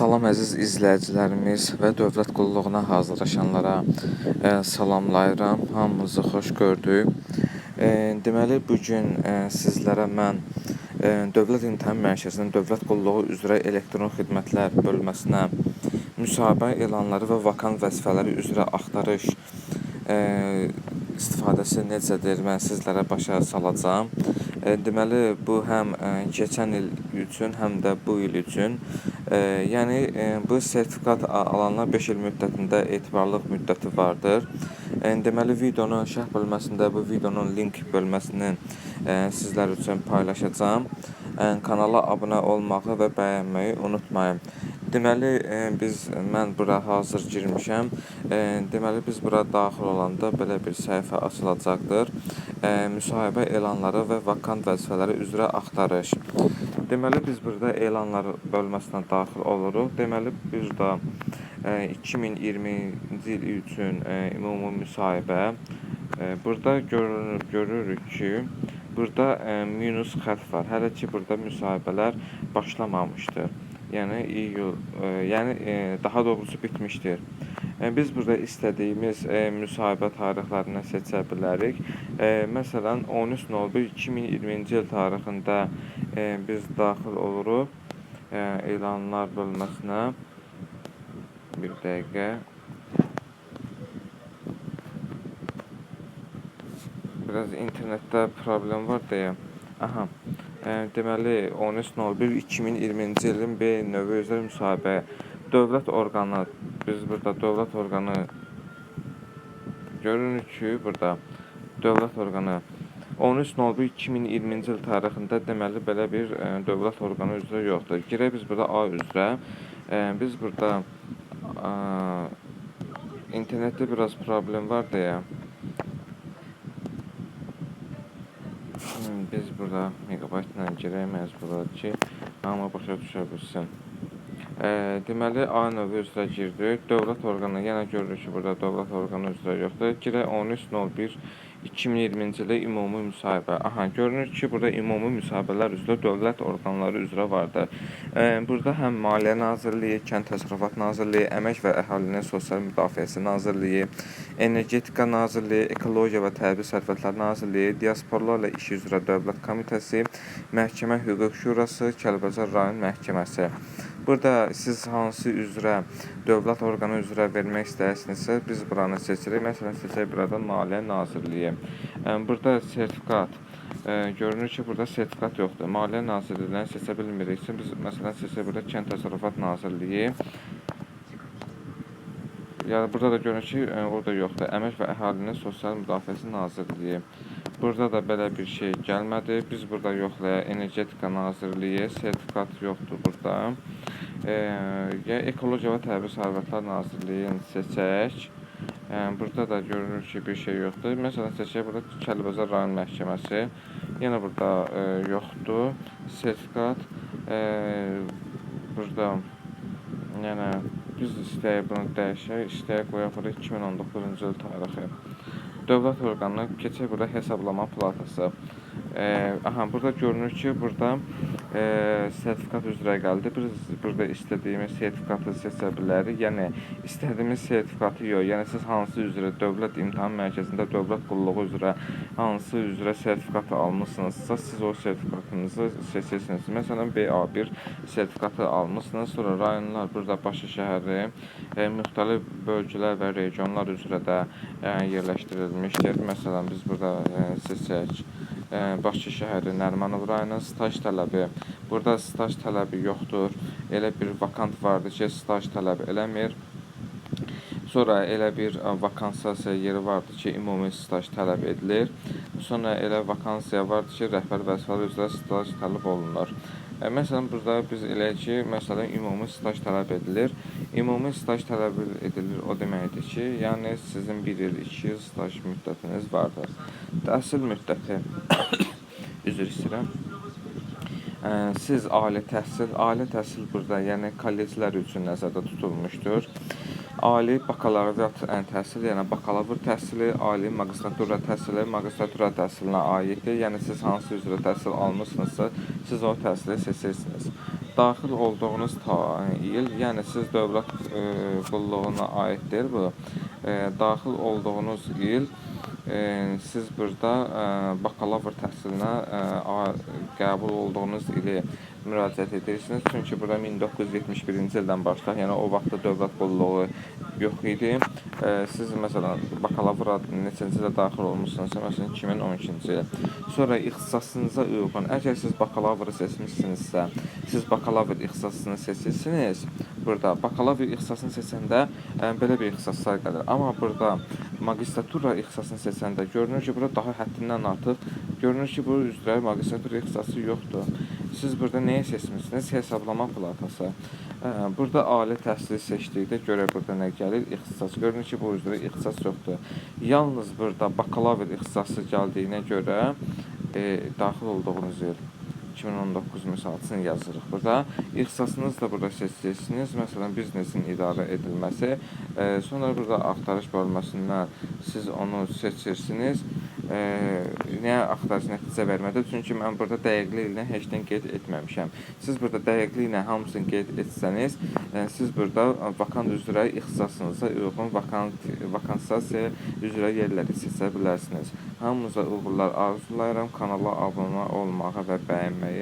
Salam əziz izləyicilərimiz və dövlət qulluğuna hazırlaşanlara e, salamlayıram. Hamınızı xoş gördük. E, deməli bu gün e, sizlərə mən e, Dövlət İmtahan Mərkəzinin Dövlət Qulluğu üzrə elektron xidmətlər bölməsinə müsahibə elanları və vakant vəzifələri üzrə axtarış e, istifadəsi necədir mən sizlərə başa salacağam. E, deməli bu həm e, keçən il üçün, həm də bu il üçün yəni e, bu sertifikat alanlar 5 il müddətində etibarlılıq müddəti vardır. E, deməli videonun şərh bölməsində bu videonun link bölməsini e, sizlər üçün paylaşacağam. Kanala abunə olmağı və bəyənməyi unutmayın. Deməli e, biz mən bura hazır girmişəm. E, deməli biz bura daxil olanda belə bir səhifə açılacaqdır. E, müsahibə elanları və vakant vəzifələri üzrə axtarış. Deməli biz burada elanlar bölməsinə daxil oluruq. Deməli burada e, 2020-ci il üçün ümumi müsahibə burada görünür, görürük ki, burada minus xətt var. Hələ ki burada müsahibələr başlamamışdır. Yəni iyul, e, yəni e, daha doğrusu bitmişdir. E, biz burada istədiyimiz müsahibə tarixlərindən seçə bilərik. Məsələn 13.01.2020-ci il tarixində biz daxil oluruq elanlar bölməsinə. Bir dəqiqə. Biraz internetdə problem var deyə. Aha. Deməli 13.01.2020-ci ilin B növü üzrə müsahibə dövlət orqanı biz burada dövlət orqanı görünür ki, burada dövlət orqanı 13.01.2020-ci il tarixində deməli belə bir e, dövlət orqanı üzrə yoxdur. Girək biz burada A üzrə. E, biz burada e, internetdə biraz problem var deyə biz burada megabaytla girək məcburidir ki, hamı başa düşə bilsin. E, deməli A növü üzrə girdik. Dövlət orqanı yenə görürük ki, burada dövlət orqanı üzrə yoxdur. Girək 13.01 2020-ci ilə ümumi müsahibə. Aha, görünür ki, burada ümumi müsahibələr üzrə dövlət orqanları üzrə vardır. E, burada həm Maliyyə Nazirliyi, Kənd Təsərrüfat Nazirliyi, Əmək və Əhalinin Sosial Müdafiəsi Nazirliyi, Energetika Nazirliyi, Ekologiya və Təbii Sərvətlər Nazirliyi, Diasporlarla İş üzrə Dövlət Komitəsi, Məhkəmə Hüquq Şurası, Kəlbəcər rayon məhkəməsi. Burada siz hansı üzrə dövlət orqanı üzrə vermək istəyirsinizsə, biz buranı seçirik. Məsələn, seçək burada Maliyyə Nazirliyi. Burada sertifikat e, görünür ki, burada sertifikat yoxdur. Maliyyə Nazirliyini seçə bilmiriksə, biz məsələn seçək burada Kənd Təsərrüfat Nazirliyi. Yəni burada da görünür ki, orada yoxdur. Əmək və Əhalinin Sosial Müdafiəsi Nazirliyi. Burada da belə bir şey gəlmədi. Biz burada yoxlayaq. Energetika Nazirliyi sertifikat yoxdur burada. E, ya Ekologiya və Təbii Sərvətlər Nazirliyini seçək. E, burada da görünür ki, bir şey yoxdur. Məsələn, seçək burada Kəlbəcər rayon məhkəməsi. Yenə burada e, yoxdur. Sertifikat e, burada Yəni biz istəyək bunu dəyişək, istəyək qoyaq bura 2019-cu il tarixi. Dövlət orqanına keçək burada hesablama platası. E, aha, burada görünür ki, burada e, sertifikat üzrə gəldi. Biz burada istədiyimiz sertifikatı seçə bilərik. Yəni istədiyimiz sertifikatı yox. Yəni siz hansı üzrə Dövlət İmtahan Mərkəzində dövlət qulluğu üzrə hansı üzrə sertifikatı almısınızsa, siz o sertifikatınızı seçirsiniz. Məsələn, BA1 sertifikatı almısınız, sonra rayonlar burada Bakı şəhəri, e, müxtəlif bölgələr və regionlar üzrə də e, yerləşdirilmişdir. Məsələn, biz burada e, seçək e, Bakı şəhəri, Nərimanov rayonu staj tələbi. Burada staj tələbi yoxdur. Elə bir vakant vardır ki, staj tələb eləmir. Sonra elə bir ə, vakansiya yeri vardı ki, ümumi staj tələb edilir. Sonra elə vakansiya vardı ki, rəhbər vəzifələri üzrə staj tələb olunur. E, məsələn, burada biz eləyək ki, məsələn, ümumi staj tələb edilir. Ümumi staj tələb edilir o deməkdir ki, yəni sizin 1 il, 2 il staj müddətiniz vardır. Təhsil müddəti üzr istəyirəm. Ə, Siz ali təhsil, ali təhsil burada, yəni kolleclər üçün nəzərdə tutulmuşdur. Ali bakalavriat təhsil, yəni bakalavr təhsili, ali magistratura təhsili, magistratura təhsilinə aiddir. Yəni siz hansı üzrə təhsil almısınızsa, siz o təhsili seçirsiniz. daxil olduğunuz il, yəni siz dövlət e, qulluğuna aiddir bu. E, daxil olduğunuz il e, siz burada e, bakalavr təhsilinə e, qəbul olduğunuz ili müraciət edirsiniz. Çünki burada 1971-ci ildən başlayaq, yəni o vaxtda dövlət qulluğu yox idi. E, siz məsələn bakalavra neçənci ildə daxil olmusunuzsa, məsələn 2012-ci il. Sonra ixtisasınıza uyğun, əgər siz bakalavrı seçmişsinizsə, siz bakalavr ixtisasını seçirsiniz. Burada bakalavr ixtisasını seçəndə ə, belə bir ixtisaslar gəlir. Amma burada magistratura ixtisasını seçəndə görünür ki, burada daha həddindən artıq görünür ki, bu üzrə magistratura ixtisası yoxdur. Siz burada nəyi seçmisiniz? Hesablama platası. Ə, Burada ali təhsili seçdikdə görə burada nə gəlir? İxtisas. Görünür ki, bu üzrə ixtisas yoxdur. Yalnız burada bakalavr ixtisası gəldiyinə görə e, daxil olduğunuz il 2019 misalçını yazırıq burada. İxtisasınız da burada seçirsiniz. Məsələn, biznesin idarə edilməsi. E, sonra burada axtarış bölməsindən siz onu seçirsiniz. E, niyə axtarış nəticə vermədi? Çünki mən burada dəqiqliklə heç nə qeyd etməmişəm. Siz burada dəqiqliklə hamısını qeyd etsəniz, e, siz burada vakant üzrə ixtisasınıza uyğun vakant vakansasiya üzrə yerləri seçə bilərsiniz. Hamınıza uğurlar arzulayıram. Kanala abunə olmağı və bəyənməyi